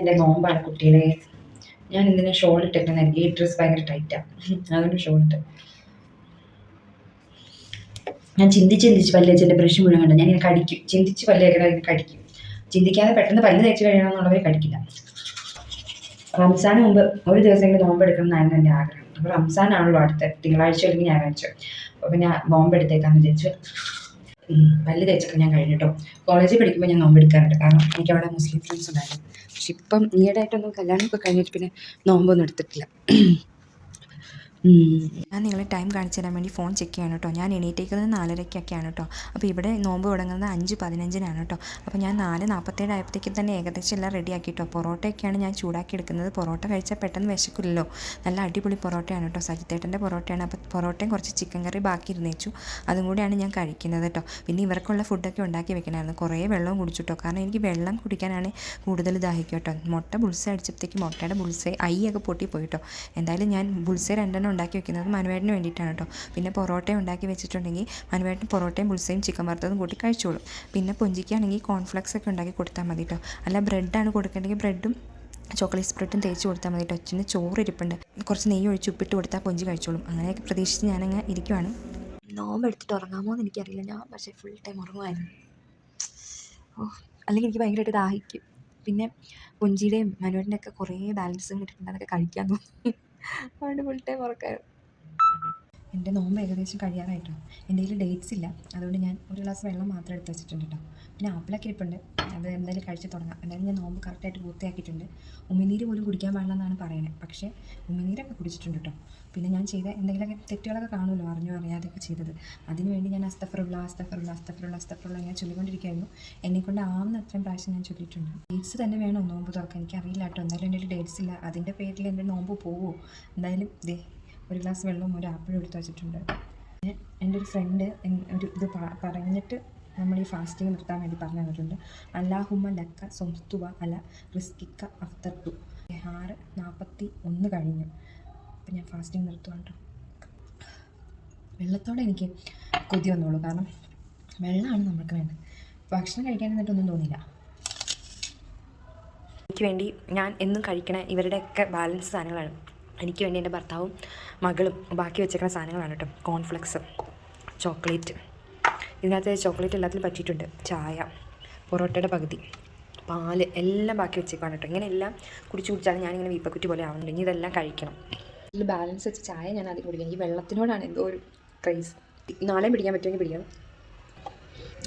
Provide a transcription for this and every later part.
എന്റെ നോമ്പാണ് കുട്ടിയുടെ ഞാൻ ഇതിനെ ഷോൾ ഇട്ടിട്ടുണ്ട് എനിക്ക് ഈ ഡ്രസ്സ് ഭയങ്കര ടൈറ്റാണ് അതുകൊണ്ട് ഷോൾ ഇട്ട്. ഞാൻ ചിന്തിച്ച് ചിന്തിച്ച് പല്ല് ബ്രഷ് മുഴുവൻ ഞാൻ ഇങ്ങനെ കടിക്കും. ചിന്തിച്ച് പല്ല് വെക്കണം ഇങ്ങനെ കടിക്കും. ചിന്തിക്കാതെ പെട്ടെന്ന് പല്ല് തേച്ച് കഴിയണമെന്നുള്ളവർ കടിക്കില്ല. റംസാന് മുമ്പ് ഒരു ദിവസമെങ്കിലും നോമ്പ് എടുക്കണം എന്നായിരുന്നു എന്റെ ആഗ്രഹം. അപ്പോൾ റംസാനാണല്ലോ അടുത്ത തിങ്കളാഴ്ച അല്ലെങ്കിൽ ഞായറാഴ്ച. അപ്പോൾ ഞാൻ നോമ്പ് എടുത്തേക്കാന്ന് വിചാരിച്ചു പല്ല് തേച്ചൊക്കെ ഞാൻ കഴിഞ്ഞിട്ടോ കോളേജിൽ പഠിക്കുമ്പോൾ ഞാൻ നോമ്പ് എടുക്കാറുണ്ട്. കാരണം എനിക്ക് അവിടെ മുസ്ലിം ഫ്രണ്ട്സ് ഉണ്ടായിരുന്നു. പക്ഷെ ഇപ്പം ഈയിടെയായിട്ടൊന്നും കല്യാണമൊക്കെ കഴിഞ്ഞിട്ട് പിന്നെ നോമ്പൊന്നും എടുത്തിട്ടില്ല. ഞാൻ നിങ്ങളെ ടൈം കാണിച്ചു തരാൻ വേണ്ടി ഫോൺ ചെക്ക് ചെയ്യണം കേട്ടോ ഞാൻ എണീറ്റേക്കുന്നത് നാലരയ്ക്കൊക്കെയാണ് കേട്ടോ അപ്പോൾ ഇവിടെ നോമ്പ് തുടങ്ങുന്നത് അഞ്ച് പതിനഞ്ചിനാണ് കേട്ടോ അപ്പോൾ ഞാൻ നാല് നാൽപ്പത്തേഴ് ആയപ്പോഴത്തേക്കും തന്നെ ഏകദേശം എല്ലാം റെഡി ആക്കി കേട്ടോ പൊറോട്ടയൊക്കെയാണ് ഞാൻ ചൂടാക്കി എടുക്കുന്നത്. പൊറോട്ട കഴിച്ചാൽ പെട്ടെന്ന് വിശക്കില്ലല്ലോ. നല്ല അടിപൊളി പൊറോട്ടയാണ് കേട്ടോ സജിത്തേട്ടന്റെ പൊറോട്ടയാണ്. അപ്പോൾ പൊറോട്ടയും കുറച്ച് ചിക്കൻ കറി ബാക്കി ഇരുന്നേച്ചു. അതും കൂടിയാണ് ഞാൻ കഴിക്കുന്നത് കേട്ടോ പിന്നെ ഇവർക്കുള്ള ഫുഡൊക്കെ ഉണ്ടാക്കി വെക്കണമായിരുന്നു. കുറേ വെള്ളവും കുടിച്ചു കേട്ടോ കാരണം എനിക്ക് വെള്ളം കുടിക്കാനാണ് കൂടുതൽ ദാഹിക്കും കേട്ടോ മുട്ട ബുൾസ അടിച്ചപ്പോഴത്തേക്ക് മുട്ടയുടെ ബുൾസ ഐയൊക്കെ പൊട്ടി പോയി കേട്ടോ എന്തായാലും ഞാൻ ബുൾസ രണ്ടെണ്ണം ഉണ്ടാക്കി വെക്കുന്നത് മനുവേട്ടന് വേണ്ടിയിട്ടാണ് കേട്ടോ. പിന്നെ പൊറോട്ട ഉണ്ടാക്കി വെച്ചിട്ടുണ്ടെങ്കിൽ മനുവേട്ടൻ പൊറോട്ടയും പുൾസയും ചിക്കൻ വറുത്തതും കൂട്ടി കഴിച്ചോളും. പിന്നെ പുഞ്ചിക്കാണെങ്കിൽ കോൺഫ്ലെക്സ് ഒക്കെ ഉണ്ടാക്കി കൊടുത്താൽ മതി കേട്ടോ. അല്ല ബ്രെഡാണ് കൊടുക്കേണ്ടെങ്കിൽ ബ്രെഡും ചോക്ലേറ്റ് സ്പ്രെഡും തേച്ച് കൊടുത്താൽ മതി കേട്ടോ. അച്ഛന് ചോറ് ഇരിപ്പുണ്ട് കുറച്ച് നെയ്യ് ഒഴിച്ച് ഉപ്പിട്ട് കൊടുത്താൽ പൊഞ്ചി കഴിച്ചോളും. അങ്ങനെയൊക്കെ പ്രതീക്ഷിച്ച് ഞാനങ്ങ് ഇരിക്കുവാണ്. നോമ്പ് എടുത്തിട്ട് ഉറങ്ങാമോ എന്ന് എനിക്കറിയില്ല. ഞാൻ പക്ഷേ ഫുൾ ടൈം ഉറങ്ങുമായിരുന്നു ഓ അല്ലെങ്കിൽ എനിക്ക് ഭയങ്കരമായിട്ട് ദാഹിക്കും. പിന്നെ പുഞ്ചിയുടെയും മനുവിന്റെ ഒക്കെ കുറേ ബാലൻസും കിട്ടിയിട്ടുണ്ട്. അതൊക്കെ കഴിക്കാൻ തോന്നും. അതുകൊണ്ട് ഫുൾ ടൈം ഉറക്കായിരുന്നു എന്റെ നോമ്പ് ഏകദേശം കഴിയാറായിട്ടോ. എന്റെ കയ്യിൽ ഡേറ്റ്സ് ഇല്ല. അതുകൊണ്ട് ഞാൻ ഒരു ഗ്ലാസ് വെള്ളം മാത്രം എടുത്ത് വെച്ചിട്ടുണ്ട് കേട്ടോ പിന്നെ ആപ്പിളൊക്കെ ഇരിപ്പുണ്ട്. അത് എന്തായാലും കഴിച്ചു തുടങ്ങാം. എന്തായാലും ഞാൻ നോമ്പ് കറക്റ്റായിട്ട് പൂർത്തിയാക്കിയിട്ടുണ്ട്. ഉമിനീര് പോലും കുടിക്കാൻ പാടില്ല എന്നാണ് പറയുന്നത്. പക്ഷേ ഉമിനീരൊക്കെ കുടിച്ചിട്ടുണ്ട് കേട്ടോ. പിന്നെ ഞാൻ ചെയ്ത എന്തെങ്കിലുമൊക്കെ തെറ്റുകളൊക്കെ കാണുമല്ലോ അറിഞ്ഞോ അറിയാതെയൊക്കെ ചെയ്തത്. അതിനുവേണ്ടി ഞാൻ അസ്തഫറുള്ള അസ്തഫറുള്ള അസ്തഫറുള്ള അസ്തഫറുള്ള ഞാൻ ചൊല്ലിക്കൊണ്ടിരിക്കുകയായിരുന്നു. എന്നെക്കൊണ്ട് ആവുന്ന അത്രയും പ്രാവശ്യം ഞാൻ ചൊല്ലിയിട്ടുണ്ട്. ഡേറ്റ്സ് തന്നെ വേണോ നോമ്പ് തുറക്കാൻ? എനിക്കറിയില്ല കേട്ടോ. എന്തായാലും എന്റെ ഡേറ്റ്സ് ഇല്ല. അതിന്റെ പേരിൽ എന്റെ നോമ്പ് പോവുമോ എന്തായാലും ദേ ഒരു ഗ്ലാസ് വെള്ളവും ഒരു ആപ്പിളും എടുത്ത് വെച്ചിട്ടുണ്ട്. എന്റെ ഒരു ഫ്രണ്ട് ഒരു ഇത് പറഞ്ഞിട്ട് നമ്മൾ ഈ ഫാസ്റ്റിംഗ് നിർത്താൻ വേണ്ടി പറഞ്ഞു തന്നിട്ടുണ്ട്. അല്ലാഹുമ്മ ലക്ക സംസ്തുവ അല റിസ്കിക്ക അഫ്തർ ടു ആറ് നാൽപ്പത്തി ഒന്ന് കഴിഞ്ഞു. അപ്പം ഞാൻ ഫാസ്റ്റിംഗ് നിർത്തുവാണ് വെള്ളത്തോടെ എനിക്ക് കൊതി വന്നുള്ളൂ കാരണം വെള്ളമാണ് നമുക്ക് വേണ്ടത്. ഭക്ഷണം കഴിക്കാൻ എന്നിട്ടൊന്നും തോന്നിയില്ല. എനിക്ക് വേണ്ടി ഞാൻ എന്നും കഴിക്കണ ഇവരുടെയൊക്കെ ബാലൻസ് സാധനങ്ങളാണ്. എനിക്ക് വേണ്ടി എന്റെ ഭർത്താവും മകളും ബാക്കി വെച്ചേക്കുന്ന സാധനങ്ങളാണ് കേട്ടോ. കോൺഫ്ലെക്സ് ചോക്ലേറ്റ് ഇതിനകത്ത് ചോക്ലേറ്റ് എല്ലാത്തിലും പറ്റിയിട്ടുണ്ട്. ചായ പൊറോട്ടയുടെ പകുതി പാൽ എല്ലാം ബാക്കി വെച്ചേക്കാണ് കേട്ടോ. ഇങ്ങനെയെല്ലാം കുടിച്ച് കുടിച്ചാൽ ഞാനിങ്ങനെ വീപ്പക്കുറ്റി പോലെ ആവുന്നുണ്ട് ഇനി ഇതെല്ലാം കഴിക്കണം. ഇതിൽ ബാലൻസ് വെച്ച് ചായ ഞാൻ ആദ്യം കുടിക്കണം ഈ വെള്ളത്തിനോടാണ് എന്തോ ഒരു ക്രൈസ് നാളെ പിടിക്കാൻ പറ്റുമെങ്കിൽ പിടിക്കണം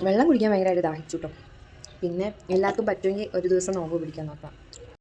വെള്ളം കുടിക്കാൻ ഭയങ്കരമായിട്ട് ദാഹിച്ചു കേട്ടോ. പിന്നെ എല്ലാവർക്കും പറ്റുമെങ്കിൽ ഒരു ദിവസം നോമ്പ് പിടിക്കാൻ നോക്കാം.